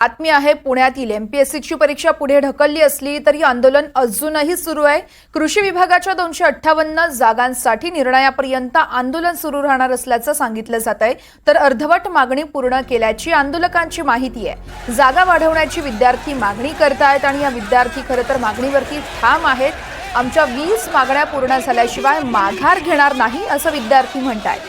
बातमी आहे पुण्यातील एम पी एस सीची परीक्षा पुढे ढकलली असली तरी आंदोलन अजूनही सुरू आहे. कृषी विभागाच्या दोनशे अठ्ठावन्न जागांसाठी निर्णयापर्यंत आंदोलन सुरू राहणार असल्याचं सांगितलं जात आहे. तर अर्धवट मागणी पूर्ण केल्याची आंदोलकांची माहिती आहे. जागा वाढवण्याची विद्यार्थी मागणी करतायत आणि या विद्यार्थी खरं तर मागणीवरती ठाम आहेत. आमच्या वीस मागण्या पूर्ण झाल्याशिवाय माघार घेणार नाही असं विद्यार्थी म्हणतायत.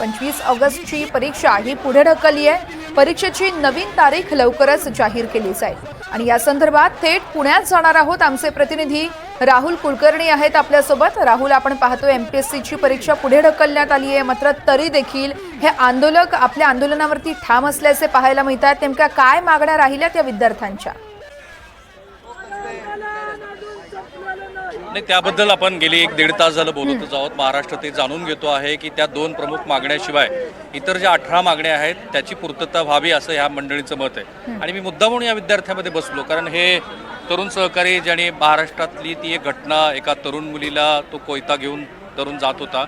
पंचवीस ऑगस्टची परीक्षा ही पुढे ढकलली आहे. परीक्षेची नवीन तारीख लवकरच जाहीर केली जाईल. आणि या संदर्भात थेट पुण्यात जाणार आहोत आमचे प्रतिनिधी राहुल कुलकर्णी आहेत आपल्यासोबत. राहुल आपण पाहतो एमपीएससीची परीक्षा पुढे ढकलण्यात आली आहे. मात्र तरी देखील हे आंदोलक आपल्या आंदोलनावरती ठाम असल्याचे पाहायला मिळतात नेमक्या काय मागण्या राहिल्या त्या विद्यार्थ्यांच्या? नाही त्याबद्दल आपण गेली एक दीड तास झालं बोलतच आहोत. महाराष्ट्र ते जाणून घेतो आहे की त्या दोन प्रमुख मागण्याशिवाय इतर ज्या अठरा मागण्या आहेत त्याची पूर्तता व्हावी असं ह्या मंडळीचं मत आहे. आणि मी मुद्दा म्हणून या विद्यार्थ्यामध्ये बसलो कारण हे तरुण सहकारी ज्याने महाराष्ट्रातली ती एक घटना एका तरुण मुलीला तो कोयता घेऊन तरुण जात होता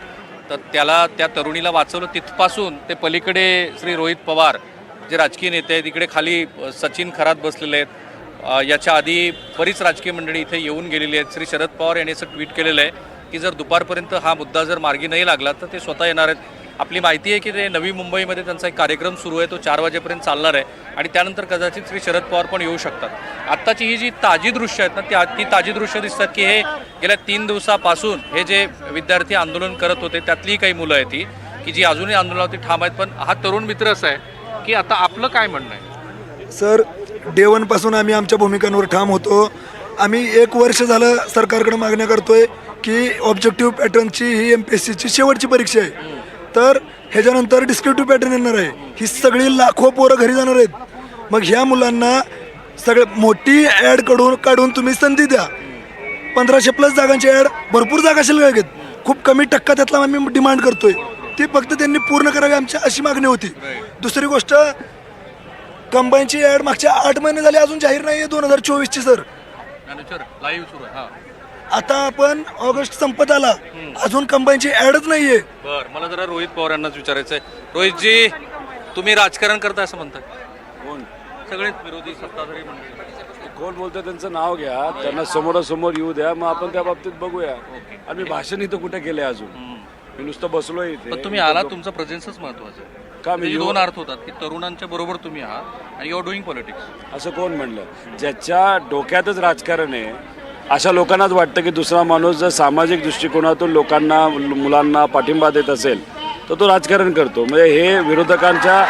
तर त्याला त्या तरुणीला वाचवलं. तिथपासून ते पलीकडे श्री रोहित पवार जे राजकीय नेते आहेत इकडे खाली सचिन खरात बसलेले आहेत. याच्या आधी बरीच राजकीय मंडळी इथे येऊन गेलेली आहेत. श्री शरद पवार यांनी असं ट्विट केलेलं आहे की जर दुपारपर्यंत हा मुद्दा जर मार्गी नाही लागला तर ते स्वतः येणार आहेत. आपली माहिती आहे की ते नवी मुंबईमध्ये त्यांचा एक कार्यक्रम सुरू आहे तो चार वाजेपर्यंत चालणार आहे आणि त्यानंतर कदाचित श्री शरद पवार पण येऊ शकतात. आत्ताची ही जी ताजी दृश्य आहेत ना ती ती ताजी दृश्य दिसतात की हे गेल्या तीन दिवसापासून हे जे विद्यार्थी आंदोलन करत होते त्यातली काही मुलं आहेत ती की जी अजूनही आंदोलनावरती ठाम आहेत. पण हा तरुण मित्र असं आहे की आता आपलं काय म्हणणं आहे? सर डे पासून आम्ही आमच्या भूमिकांवर ठाम होतो. आम्ही एक वर्ष झालं सरकारकडे मागण्या करतोय की ऑब्जेक्टिव्ह पॅटर्नची ही एम पी एस सीची शेवटची परीक्षा आहे. तर ह्याच्यानंतर डिस्क्रिप्टिव्ह पॅटर्न येणार आहे. ही सगळी लाखो पोरं घरी जाणार आहेत. मग ह्या मुलांना सगळे मोठी ॲड काढून काढून तुम्ही संधी द्या. पंधराशे प्लस जागांची ॲड भरपूर जागा शिल्लक आहेत. खूप कमी टक्का त्यातला आम्ही डिमांड करतोय. ती फक्त त्यांनी पूर्ण करावी आमची अशी मागणी होती. दुसरी गोष्ट कंबाईनची ॲड मागच्या आठ महिने झाले अजून जाहीर नाही आहे दोन हजार चोवीसची सर. ज्ञानेश्वर लाईव्ह सुरू आहे हा. आता आपण ऑगस्ट संपत आला. अजून कंबाईनची ॲडच नाही आहे बर मला जरा रोहित पवार यांनाच विचारायचं आहे रोहितजी तुम्ही राजकारण करता असं म्हणताय. कोण? सगळेच विरोधी सत्ताधारी मंडळी. कोण बोलतं त्यांचं नाव घ्या. त्यांना समोरासमोर येऊ द्या. मग आपण त्या बाबतीत बघूया. आणि भाषण इथं कुठे केलंय अजून? मी नुसतं बसलोय इथे. पण तुम्ही आलात तुमचं प्रेझेन्सच महत्वाचं आहे. का मी त्याचे दोन अर्थ होतात की तरुणांच्या बरोबर तुम्ही आहात आणि युआर डुईंग पॉलिटिक्स. असं कोण म्हणलं? ज्याच्या डोक्यातच राजकारण आहे अशा लोकांनाच वाटतं की दुसरा माणूस जर सामाजिक दृष्टिकोनातून लोकांना मुलांना पाठिंबा देत असेल तर तो राजकारण करतो. म्हणजे हे विरोधकांच्या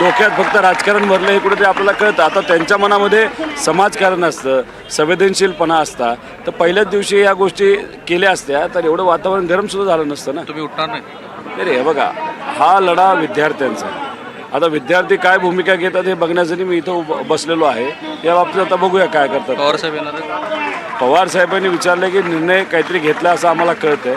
डोक्यात फक्त राजकारण भरलं हे कुठेतरी आपल्याला कळतं. आता त्यांच्या मनामध्ये समाजकारण असतं संवेदनशीलपणा असता तर पहिल्याच दिवशी या गोष्टी केल्या असत्या तर एवढं वातावरण गरम सुद्धा झालं नसतं ना? तुम्ही उठणार नाही. नाही रे हे बघा हा लढा विद्यार्थ्यांचा आहे. आता विद्यार्थी काय भूमिका घेतात हे बघण्यासाठी मी इथं बसलेलो आहे. या बाबतीत आता बघूया काय करतात. पवार साहेब येणार? पवार साहेबांनी विचारलं की निर्णय काहीतरी घेतला असं आम्हाला कळतंय.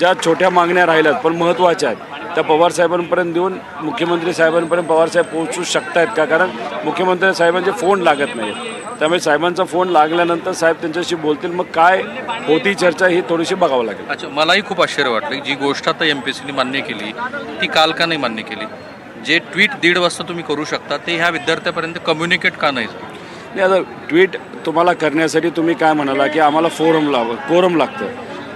ज्या छोट्या मागण्या राहिल्यात पण महत्त्वाच्या आहेत त्या पवार साहेबांपर्यंत देऊन मुख्यमंत्री साहेबांपर्यंत पवार साहेब पोहोचू शकतायत का? कारण मुख्यमंत्री साहेबांचे फोन लागत नाहीत. त्यामुळे साहेबांचा फोन लागल्यानंतर साहेब त्यांच्याशी बोलतील. मग काय होती चर्चा ही थोडीशी बघावं लागेल. अच्छा मलाही खूप आश्चर्य वाटलं. जी गोष्ट आता एम पी सीने मान्य केली ती काल का नाही मान्य केली? जे ट्विट दीड वाजता तुम्ही करू शकता ते ह्या विद्यार्थ्यापर्यंत कम्युनिकेट का नाही? नाही आता ट्विट तुम्हाला करण्यासाठी तुम्ही काय म्हणाला की आम्हाला फोरम लाव कोरम लागतं.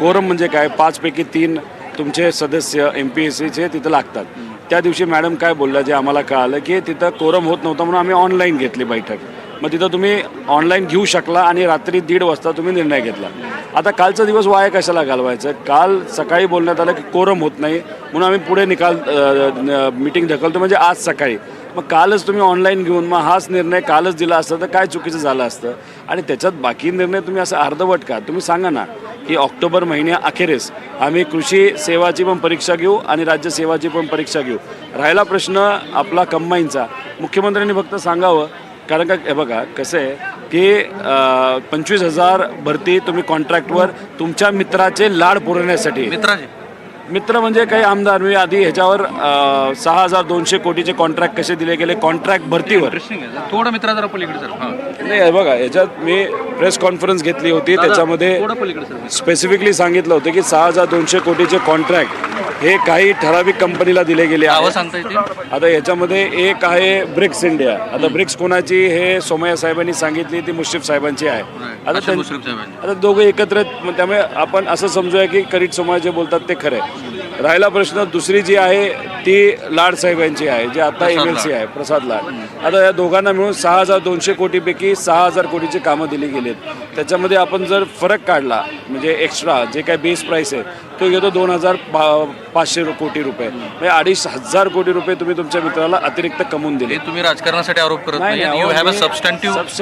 कोरम म्हणजे काय? पाचपैकी तीन तुमचे सदस्य एम पी एस सीचे तिथं लागतात. त्या दिवशी मॅडम काय बोलल्या जे आम्हाला कळालं की तिथं कोरम होत नव्हतं म्हणून आम्ही ऑनलाईन घेतली बैठक. मग तिथं तुम्ही ऑनलाईन घेऊ शकला आणि रात्री दीड वाजता तुम्ही निर्णय घेतला. आता कालचा दिवस वाया कशाला घालवायचं? काल सकाळी बोलण्यात आलं की कोरम होत नाही म्हणून आम्ही पुढे निकाल मीटिंग ढकलतो म्हणजे आज सकाळी. मग कालच तुम्ही ऑनलाईन घेऊन मग हाच निर्णय कालच दिला असता तर काय चुकीचं झालं असतं? आणि त्याच्यात बाकी निर्णय तुम्ही असं अर्धवट का? तुम्ही सांगा ना की ऑक्टोबर महिन्या अखेरीस आम्ही कृषी सेवाची पण परीक्षा घेऊ आणि राज्य सेवाची पण परीक्षा घेऊ. राहिला प्रश्न आपला कंबाईनचा मुख्यमंत्र्यांनी फक्त सांगावं कारण का हे बघा कसं आहे की पंचवीस हजार भरती तुम्ही कॉन्ट्रॅक्टवर तुमच्या मित्राचे लाड पुरवण्यासाठी. मित्राचे. मित्र म्हणजे काही आमदार मी आधी ह्याच्यावर सहा हजार दोनशे कोटीचे कॉन्ट्रॅक्ट कसे दिले गेले कॉन्ट्रॅक्ट भरतीवर. थोडं मित्रा जरा पलीकडे सर हां. नाही बघा याच्यात मी प्रेस कॉन्फरन्स घेतली होती त्याच्यामध्ये थोडं पलीकडे सर स्पेसिफिकली सांगितलं होतं की सहा हजार दोनशे कोटीचे कॉन्ट्रॅक्ट हे काही ठराविक कंपनीला दिले गेले आहेत. सांगता आता याच्यामध्ये एक आहे ब्रिक्स इंडिया. आता ब्रिक्स कोणाची हे सोमय्या साहेबांनी सांगितली ती मुश्रीफ साहेबांची आहे. आता. आता दोघे एकत्र त्यामुळे आपण असं समजूया की करीट समाज जे बोलतात ते खरं आहे. राहिला प्रश्न दुसरी जी आहे ती लाड साहेबांची आहे जे आता एम एल सी आहे प्रसाद लाड. आता या दोघांना मिळून सहा हजार दोनशे कोटीपैकी सहा हजार कोटीची कामं दिली गेलीत. त्याच्यामध्ये आपण जर फरक काढला म्हणजे एक्स्ट्रा जे काय बेस प्राईस आहे तो घेतो दोन हजार पाचशे कोटी रुपये. म्हणजे अडीच हजार कोटी रुपये तुम्ही तुमच्या मित्राला अतिरिक्त कमवून दिले. तुम्ही राजकारणासाठी आरोप करत नाही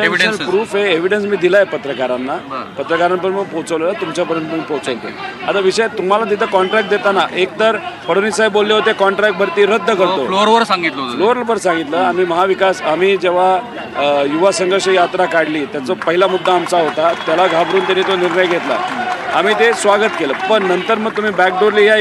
एव्हिडन्स प्रूफ आहे एव्हिडन्स मी दिलाय पत्रकारांना. पत्रकारांपर्यंत मी पोहोचवलं तुमच्यापर्यंत मी पोहोचवतो आता विषय तुम्हाला तिथं कॉन्ट्रॅक्ट देताना एक तर फडणवीस साहेब बोलले होते कॉन्ट्रॅक्ट भरती रद्द करतो. फ्लोअरवर सांगितलं होतं. फ्लोअरवर सांगितलं. आम्ही महाविकास आम्ही जेव्हा युवा संघर्ष यात्रा काढली त्याचा पहिला मुद्दा आमचा होता. त्याला घाबरून त्यांनी तो निर्णय घेतला. आम्ही ते स्वागत केलं. पण नंतर मग तुम्ही बॅकडोरली या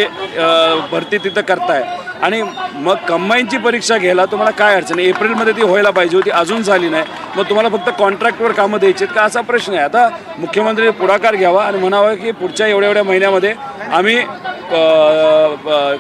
भरती तिथं करताय. आणि मग कंबाईनची परीक्षा घ्यायला तुम्हाला काय अडचण आहे? एप्रिलमध्ये ती व्हायला पाहिजे होती अजून झाली नाही. मग तुम्हाला फक्त कॉन्ट्रॅक्टवर कामं द्यायची आहेत का? असा प्रश्न आहे. आता मुख्यमंत्री पुढाकार घ्यावा आणि म्हणावं की पुढच्या एवढ्या एवढ्या महिन्यामध्ये आम्ही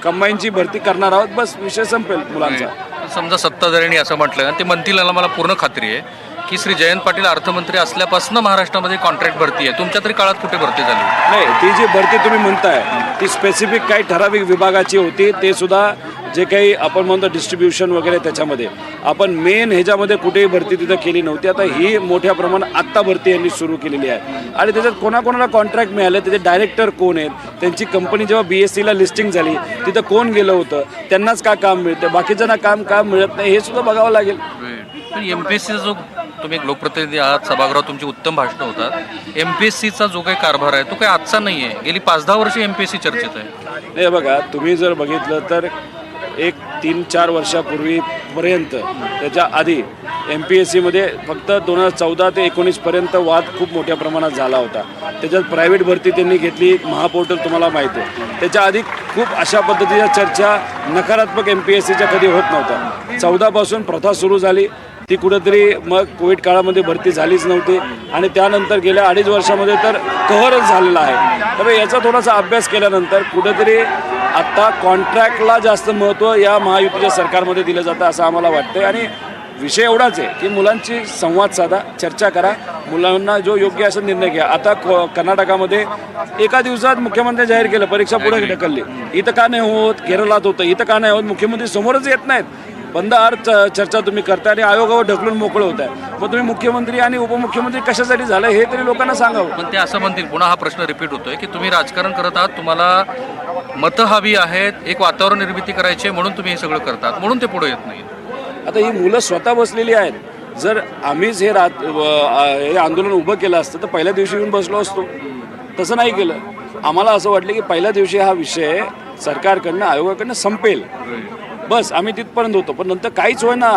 कंबाईनची भरती करणार आहोत. बस विषय संपेल मुलांचा. समजा सत्ताधाऱ्यांनी असं म्हटलं ते म्हणतील मला पूर्ण खात्री आहे. की श्री जयंत पाटील अर्थमंत्री असल्यापासून महाराष्ट्रामध्ये कॉन्ट्रॅक्ट भरती आहे तुमच्या तरी काळात कुठे भरती झाली? नाही ती जी भरती तुम्ही म्हणताय ती स्पेसिफिक काही ठराविक विभागाची होती ते सुद्धा जे काही आपण म्हणतो डिस्ट्रीब्युशन वगैरे त्याच्यामध्ये. आपण मेन ह्याच्यामध्ये कुठेही भरती तिथं केली नव्हती. आता ही मोठ्या प्रमाणात आत्ता भरती यांनी सुरू केलेली आहे. आणि त्याच्यात कोणाकोणाला कॉन्ट्रॅक्ट मिळाले त्याचे डायरेक्टर कोण आहेत त्यांची कंपनी जेव्हा बी एस सीला लिस्टिंग झाली तिथं कोण गेलं होतं त्यांनाच का काम मिळतं बाकीच्यांना काम काम मिळत नाही हे सुद्धा बघावं लागेल. पण एम पी एस सीचा जो तुम्ही एक लोकप्रतिनिधी आहात सभागृहात तुमची उत्तम भाषणं होतात. एम पी एस सीचा जो काही कारभार आहे तो काही आजचा नाही आहे गेली पाच दहा वर्ष एम पी एस सी चर्चेत आहे. नाही बघा तुम्ही जर बघितलं तर एक तीन चार वर्षापूर्वीपर्यंत त्याच्या आधी एम पी एस सीमध्ये फक्त दोन हजार चौदा ते एकोणीसपर्यंत वाद खूप मोठ्या प्रमाणात झाला होता. त्याच्यात प्रायव्हेट भरती त्यांनी घेतली महापोर्टल तुम्हाला माहिती आहे. त्याच्या आधी खूप अशा पद्धतीच्या चर्चा नकारात्मक एम पी एस सीच्या कधी होत नव्हत्या. चौदापासून प्रथा सुरू झाली. ती कुठंतरी मग कोविड काळामध्ये भरती झालीच नव्हती आणि त्यानंतर गेल्या अडीच वर्षामध्ये तर कहरच झालेला आहे. तर याचा थोडासा अभ्यास केल्यानंतर कुठंतरी आत्ता कॉन्ट्रॅक्टला जास्त महत्त्व या महायुतीच्या सरकारमध्ये दिलं जातं असं आम्हाला वाटतं आणि विषय एवढाच आहे की मुलांची संवाद साधा चर्चा करा. मुलांना जो योग्य असा निर्णय घ्या. आता कर्नाटकामध्ये एका दिवसात मुख्यमंत्री जाहीर केलं परीक्षा पुढे ढकलली. इथं का नाही होत? केरळात होतं. इथं का नाही होत? मुख्यमंत्री समोरच येत नाहीत. बंद आर च- चर्चा तुम्ही करताय आणि आयोगावर ढकलून मोकळं होत आहे मग तुम्ही मुख्यमंत्री आणि उपमुख्यमंत्री कशासाठी झालं हे तरी लोकांना सांगावं. पण ते असं म्हणतील पुन्हा हा प्रश्न रिपीट होतोय की तुम्ही राजकारण करत आहात तुम्हाला मतं हवी आहेत एक वातावरण निर्मिती करायची आहे म्हणून तुम्ही हे सगळं करतात म्हणून ते पुढे येत नाही आता ही मुलं स्वतः बसलेली आहेत. जर आम्हीच हे रात हे आंदोलन उभं केलं असतं तर पहिल्या दिवशी येऊन बसलो असतो. तसं नाही केलं. आम्हाला असं वाटलं की पहिल्या दिवशी हा विषय सरकारकडनं आयोगाकडनं संपेल. बस आम्ही तिथपर्यंत होतो. पण नंतर काहीच होईना.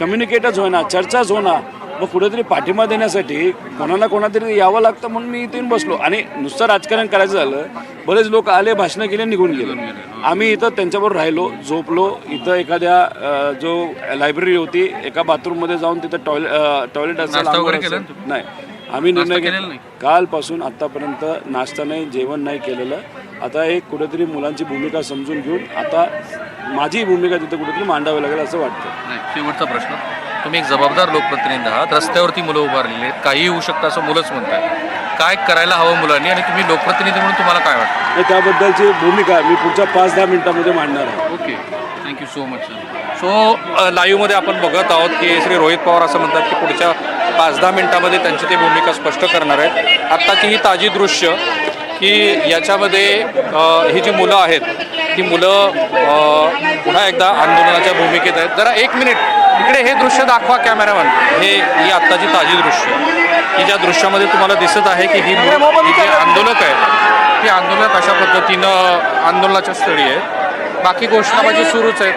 कम्युनिकेटच होईना चर्चाच होईना. मग कुठेतरी पाठिंबा देण्यासाठी कोणाला कोणातरी यावं लागतं म्हणून मी इथे येऊन बसलो. आणि नुसतं राजकारण करायचं झालं बरेच लोक आले भाषणं केले निघून गेले. आम्ही इथं त्यांच्याबरोबर राहिलो झोपलो. इथं एखाद्या जो लायब्ररी होती एका बाथरूममध्ये जाऊन तिथं टॉयलेट टॉयलेट असेल तुम्ही? नाही. आम्ही निर्णय घेतला? कालपासून आतापर्यंत नाश्ता नाही जेवण नाही केलेलं. आता एक कुठेतरी मुलांची भूमिका समजून घेऊन आता माझी भूमिका तिथं कुठेतरी मांडावी लागेल असं वाटतं. नाही शेवटचा प्रश्न. तुम्ही एक जबाबदार लोकप्रतिनिधी आहात. रस्त्यावरती मुलं उभारलेली आहेत. काही होऊ शकतं असं मुलंच म्हणतात काय करायला हवं मुलांनी आणि तुम्ही लोकप्रतिनिधी म्हणून तुम्हाला काय वाटतं? आणि त्याबद्दलची भूमिका मी पुढच्या पाच दहा मिनिटांमध्ये मांडणार आहे. Okay. Thank you so much sir so लाईव्हमध्ये आपण बघत आहोत की श्री रोहित पवार असं म्हणतात की पुढच्या पाच दहा मिनिटामध्ये त्यांची ते भूमिका स्पष्ट करणार आहेत. आत्ताची ही ताजी दृश्य की याच्यामध्ये ही जी मुलं आहेत ती मुलं पुन्हा एकदा आंदोलनाच्या भूमिकेत आहेत. जरा एक मिनिट इकडे हे दृश्य दाखवा कॅमेरामॅन हे ही आत्ताची ताजी दृश्य. की ज्या दृश्यामध्ये तुम्हाला दिसत आहे की ही मुलं- जे आंदोलक आहेत ती आंदोलक अशा पद्धतीनं आंदोलनाच्या स्थळी आहेत. बाकी घोषणाबाजी सुरूच आहेत.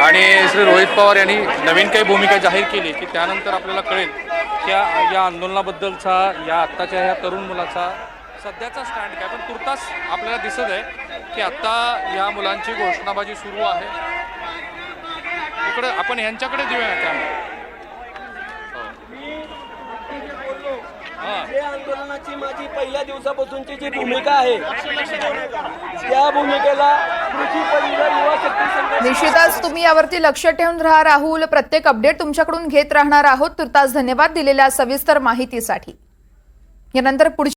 आणि श्री रोहित पवार यांनी नवीन काही भूमिका जाहीर केली की त्यानंतर आपल्याला कळेल की या या आंदोलनाबद्दलचा या आत्ताच्या ह्या तरुण मुलाचा सध्याचा स्टँड काय? पण तुर्तास आपल्याला दिसत आहे की की आता या मुलांची घोषणाबाजी सुरू आहे. इकडे आपण यांच्याकडे देऊया कॅमेरा जे आंदोलनाची माझी पहिल्या दिवसापासूनची जी भूमिका आहे त्या भूमिकेला निश्चितच तुम्ही यावरती लक्ष ठेवून राहा राहुल. प्रत्येक अपडेट तुमच्याकडून घेत राहणार आहोत. तुर्तास धन्यवाद दिलेल्या सविस्तर माहितीसाठी. यानंतर पुढची